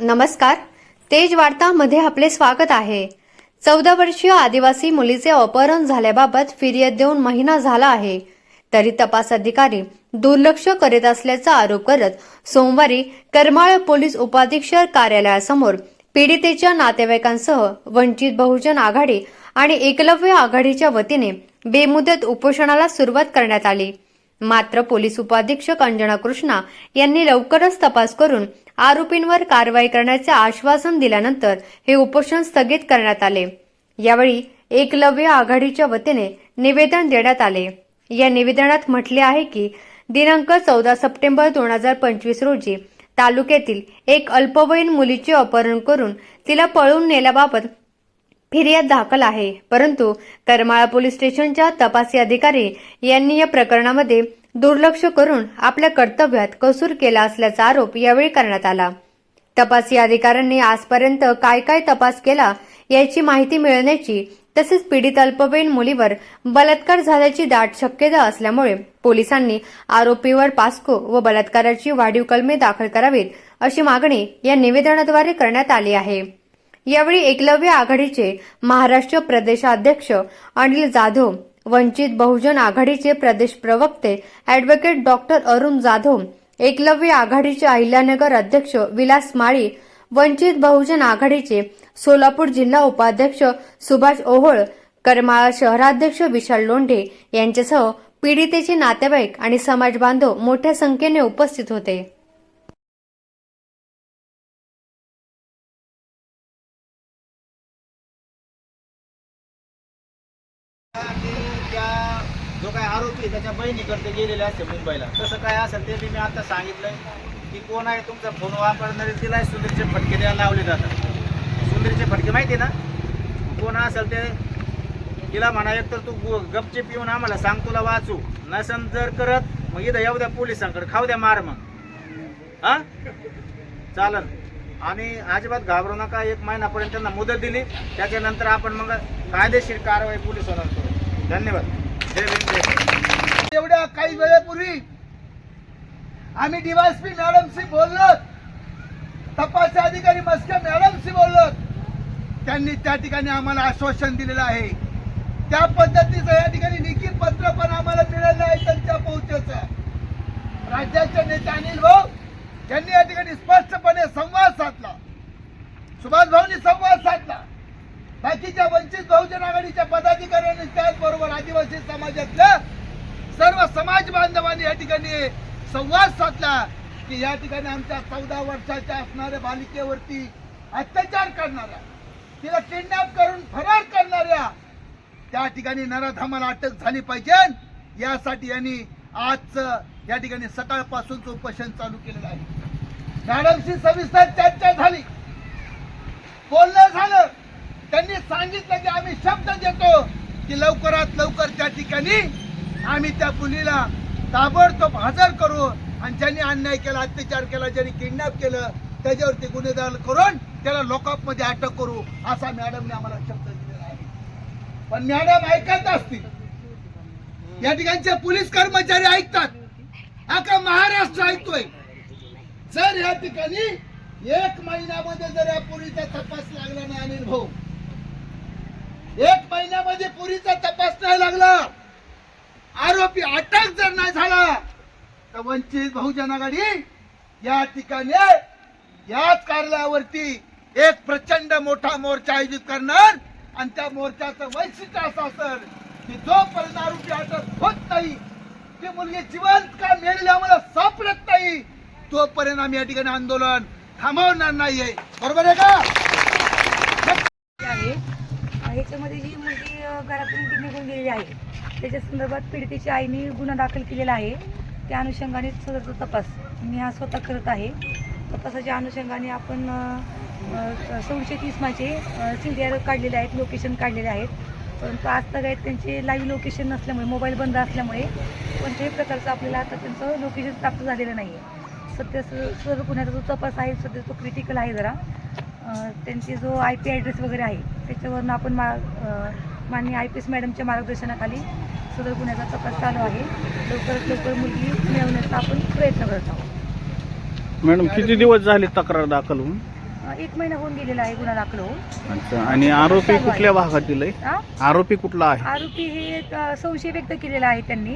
नमस्कार. तेज वार्तामध्ये आपले स्वागत आहे. चौदा वर्षीय आदिवासी मुलीचे अपहरण झाल्याबाबत फिर्याद देऊन महिना झाला आहे. तरी तपास अधिकारी दुर्लक्ष करीत असल्याचा आरोप करत सोमवारी करमाळ पोलीस उपाधीक्षक कार्यालयासमोर पीडितेच्या नातेवाईकांसह वंचित बहुजन आघाडी आणि एकलव्य आघाडीच्या वतीने बेमुदत उपोषणाला सुरुवात करण्यात आली. मात्र पोलीस उपाधीक्षक अंजना कृष्णा यांनी लवकरच तपास करून आरोपींवर कारवाई करण्याचे आश्वासन दिल्यानंतर हे उपोषण स्थगित करण्यात आले. यावेळी एकलव्य आघाडीच्या वतीने निवेदन देण्यात आले. या निवेदनात म्हटले आहे की दिनांक चौदा सप्टेंबर दोन हजार पंचवीस रोजी तालुक्यातील एक अल्पवयीन मुलीचे अपहरण करून तिला पळून नेल्याबाबत फिर्याद दाखल आहे. परंतु करमाळा पोलीस स्टेशनच्या तपासी अधिकारी यांनी या प्रकरणामध्ये दुर्लक्ष करून आपल्या कर्तव्यात कसूर केला असल्याचा आरोप यावेळी करण्यात आला. तपासी अधिकाऱ्यांनी आजपर्यंत काय काय तपास केला याची माहिती मिळण्याची तसेच पीडित अल्पवयीन मुलीवर बलात्कार झाल्याची दाट शक्यता असल्यामुळे पोलिसांनी आरोपीवर पास्को व बलात्काराची वाढीव कलमे दाखल करावीत अशी मागणी या निवेदनाद्वारे करण्यात आली आहे. यावेळी एकलव्य आघाडीचे महाराष्ट्र प्रदेशाध्यक्ष अनिल जाधव वंचित बहुजन आघाडीचे प्रदेश प्रवक्ते अॅडव्होकेट डॉक्टर अरुण जाधव एकलव्य आघाडीचे अहिल्यानगर अध्यक्ष विलास माळी वंचित बहुजन आघाडीचे सोलापूर जिल्हा उपाध्यक्ष सुभाष ओहोळ करमाळा शहराध्यक्ष विशाल लोंढे यांच्यासह पीडितेचे नातेवाईक आणि समाज बांधव मोठ्या संख्येने उपस्थित होते. त्या जो काय आरोपी त्याच्या बहिणीकडे गेलेले असते मुंबईला. तसं काय असेल ते बी मी आता सांगितलंय की कोण आहे तुमचा फोन वापरणारे तिला सुंदरीचे फटके द्यायला लावले जातात. सुंदरीचे फटके माहिती ना? कोण असेल ते तिला म्हणा एक तर तू गु- येऊन आम्हाला सांग तुला वाचू. नसन जर करत मग इथं येऊ द्या पोलिसांकडे खाऊ द्या मार मग. हा? चालन. आणि अजिबात घाबरू नका. एक महिनापर्यंत त्यांना मुदत दिली. त्याच्यानंतर आपण मग कायदेशीर कारवाई पोलिसांना करू. धन्यवाद. जय भीम एवढ्या काही वेळेपूर्वी आम्ही डीवायसपी मॅडमशी बोललो तपास अधिकारी मस्के मॅडमशी बोललो त्यांनी त्या ठिकाणी आम्हाला आश्वासन दिलेलं आहे. त्या पद्धतीचं या ठिकाणी लिखित पत्र पण आम्हाला मिळालं आहे त्यांच्या पोहोचचं. राज्याचे नेते अनिल भाऊ यांनी या ठिकाणी स्पष्टपणे संवाद सुभाष भाऊनी संवाद साधला. बाकीच्या वंचित बहुजन आघाडीच्या पदाधिकाऱ्यांनी त्याचबरोबर आदिवासी समाजातल्या सर्व समाज बांधवांनी या ठिकाणी संवाद साधला की या ठिकाणी आमच्या चौदा वर्षाच्या असणाऱ्या बालिकेवरती अत्याचार करणाऱ्या तिला किडनॅप करून फरार करणाऱ्या त्या ठिकाणी नराधामाला अटक झाली पाहिजे. यासाठी यांनी आज या ठिकाणी सकाळपासूनच उपोषण चालू केलेलं आहे. मॅडमशी सविस्तर चर्चा झाली. बोलणं झालं. त्यांनी सांगितलं की आम्ही शब्द देतो की लवकरात लवकर त्या ठिकाणी आम्ही त्या मुलीला ताबडतोब हजर करू. आणि ज्यांनी अन्याय केला अत्याचार केला ज्यांनी किडनॅप केलं त्याच्यावरती गुन्हे दाखल करून त्याला लॉकअपमध्ये अटक करू असा मॅडमने आम्हाला शब्द दिलेला आहे. पण मॅडम ऐकत असतील. या ठिकाणचे पोलीस कर्मचारी ऐकतात. अख्खा महाराष्ट्र ऐकतोय? जर या ठिकाणी एक महिन्यामध्ये जर या पुरीचा तपास लागला नाही अनिल भाऊ एक महिन्यामध्ये पुरीचा तपास नाही लागला आरोपी अटक जर नाही झाला तर वंचित बहुजन आघाडी या ठिकाणी याच कार्यालयावरती एक प्रचंड मोठा मोर्चा आयोजित करणार आणि त्या मोर्चाचं वैशिष्ट्य असं असेल की जोपर्यंत आरोपी अटक होत नाही ती मुलगी जिवंत का मेलेली आम्हाला सापडत नाही तोपर्यंत आम्ही या ठिकाणी आंदोलन थांबवणार नाहीये. बरोबर आहे का? आहे. ह्याच्यामध्ये जी मुलगी घरातून ती निघून गेलेली आहे त्याच्या संदर्भात पीडितेच्या आईने गुन्हा दाखल केलेला आहे. त्या अनुषंगाने सदरचा तपास मी हा स्वतः करत आहे. तपासाच्या अनुषंगाने आपण सोळशे तीस माझे सी डी आर काढलेले आहेत लोकेशन काढलेले आहेत. परंतु आज तर आहेत त्यांचे लाईव्ह लोकेशन नसल्यामुळे मोबाईल बंद असल्यामुळे कोणत्याही प्रकारचं आपल्याला आता त्यांचं लोकेशन प्राप्त झालेलं नाही आहे सध्या स- सर्व गुन्ह्याचा जो तपास आहे सध्या तो क्रिटिकल आहे जरा. त्यांची जो आय पी ॲड्रेस वगैरे आहे त्याच्यावरनं आपण मा अ, माननीय आय पी एस मॅडमच्या मार्गदर्शनाखाली सदर गुन्ह्याचा तपास चालू आहे. लवकरात लवकर मुलगी मिळवण्याचा आपण प्रयत्न करत आहोत. मॅडम किती दिवस झाले तक्रार दाखल होऊन? एक महिना होऊन गेलेला आहे गुन्हा दाखल होऊन. अच्छा आणि आरोपी कुठल्या भागातील आहे? हा? आरोपी कुठला आहे? आरोपी हे एक, अ, संशय व्यक्त केलेला आहे त्यांनी.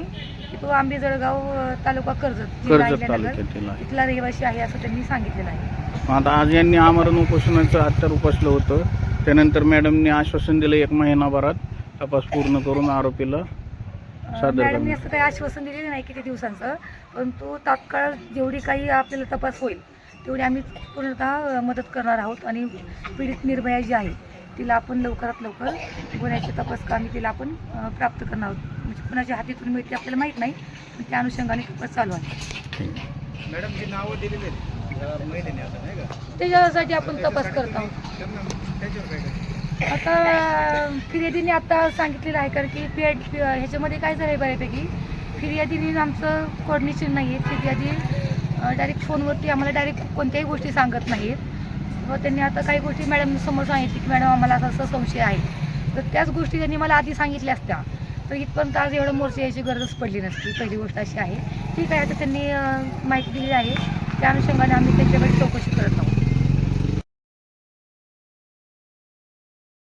की तो आंबे जळगाव अ, तालुका कर्जत जिल्हा कर्जत अहिल्यानगर तालुक्यातील आहे. इथला रहिवासी आहे असं त्यांनी सांगितलेलं आहे. आता आज यांनी आमरण उपोषणाचं हत्यार उपसलं होतं. त्यानंतर मॅडमनी आश्वासन दिलं एक महिनाभरात तपास पूर्ण करून आरोपीला अ, सादर मॅडमने. असं काही आश्वासन दिलेलं नाही किती दिवसांचं परंतु तात्काळ जेवढी काही आपल्याला तपास होईल तेवढी आम्ही पूर्णतः मदत करणार आहोत आणि पीडित निर्भया जी आहे तिला आपण लवकरात लवकर गुन्ह्याची तपास कामी तिला आपण प्राप्त करणार आहोत. म्हणजे कुणाच्या हातीतून मिळते आपल्याला माहीत नाही पण त्या अनुषंगाने तपास चालू आहे. मॅडम जी नावं दिलेली आहेत त्याच्यासाठी आपण तपास करत आहोत? आता फिर्यादीने आता सांगितलेलं आहे कारण की पी ह्याच्यामध्ये काय झालं आहे बऱ्यापैकी फिर्यादीने आमचं कोऑर्डिनेशन नाही आहे फिर्यादी डायरेक्ट फोनवरती आम्हाला डायरेक्ट कोणत्याही गोष्टी सांगत नाहीत. व त्यांनी आता काही गोष्टी मॅडम समोर सांगितली की मॅडम आम्हाला असं संशय आहे. तर त्याच गोष्टी त्यांनी मला आधी सांगितल्या असत्या. तर इथपर्यंत आज एवढं मोर्चे यायची गरजच पडली नसती. पहिली गोष्ट अशी आहे. ठीक आहे आता त्यांनी माहिती दिली आहे. त्या अनुषंगाने आम्ही त्यांच्याकडे चौकशी करत आहोत.